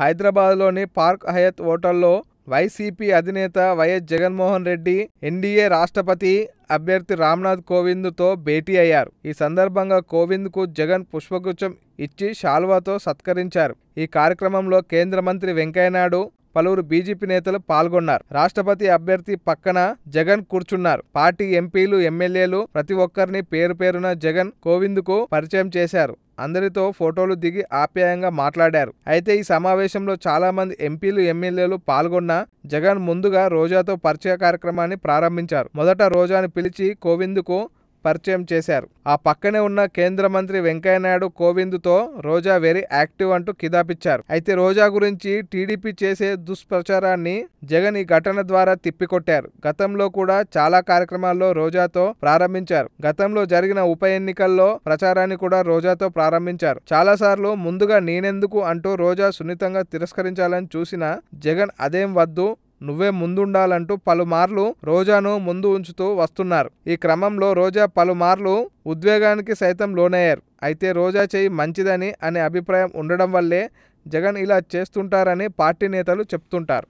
హైదరాబాద్లోని పార్క్ హయత్ హోటల్లో వైసీపీ అధినేత వైఎస్ జగన్మోహన్ రెడ్డి ఎన్డీఏ రాష్ట్రపతి అభ్యర్థి రామ్నాథ్ కోవింద్తో భేటీ అయ్యారు. ఈ సందర్భంగా కోవింద్కు జగన్ పుష్పగుచ్చం ఇచ్చి శాల్వాతో సత్కరించారు. ఈ కార్యక్రమంలో కేంద్ర మంత్రి వెంకయ్యనాయుడు పలువురు బీజేపీ నేతలు పాల్గొన్నారు. రాష్ట్రపతి అభ్యర్థి పక్కన జగన్ కూర్చున్నారు. పార్టీ ఎంపీలు ఎమ్మెల్యేలు ప్రతి ఒక్కరిని పేరు పేరున జగన్ కోవింద్కు పరిచయం చేశారు. అందరితో ఫోటోలు దిగి ఆప్యాయంగా మాట్లాడారు. అయితే ఈ సమావేశంలో చాలా మంది ఎంపీలు ఎమ్మెల్యేలు పాల్గొన్న జగన్ ముందుగా రోజాతో పరిచయ కార్యక్రమాన్ని ప్రారంభించారు. మొదట రోజాని పిలిచి కోవింద్కు పరిచయం చేశారు. ఆ పక్కనే ఉన్న కేంద్ర మంత్రి వెంకయ్యనాయుడు కోవింద్తో రోజా వెరీ యాక్టివ్ అంటూ కిదాపిచ్చారు అయితే రోజా గురించి టీడీపీ చేసే దుష్ప్రచారాన్ని జగన్ ఈ ఘటన ద్వారా తిప్పికొట్టారు. గతంలో కూడా చాలా కార్యక్రమాల్లో రోజాతో ప్రారంభించారు. గతంలో జరిగిన ఉప ఎన్నికల్లో ప్రచారాన్ని కూడా రోజాతో ప్రారంభించారు. చాలాసార్లు ముందుగా నేనెందుకు అంటూ రోజా సున్నితంగా తిరస్కరించాలని చూసిన జగన్ అదేం వద్దు నువ్వే ముందుండాలంటూ పలుమార్లు రోజాను ముందు ఉంచుతూ వస్తున్నారు. ఈ క్రమంలో రోజా పలుమార్లు ఉద్వేగానికి సైతం లోనయ్యారు. అయితే రోజా చేయి మంచిదని అనే అభిప్రాయం ఉండడం వల్లే జగన్ ఇలా చేస్తుంటారని పార్టీ నేతలు చెప్తుంటారు.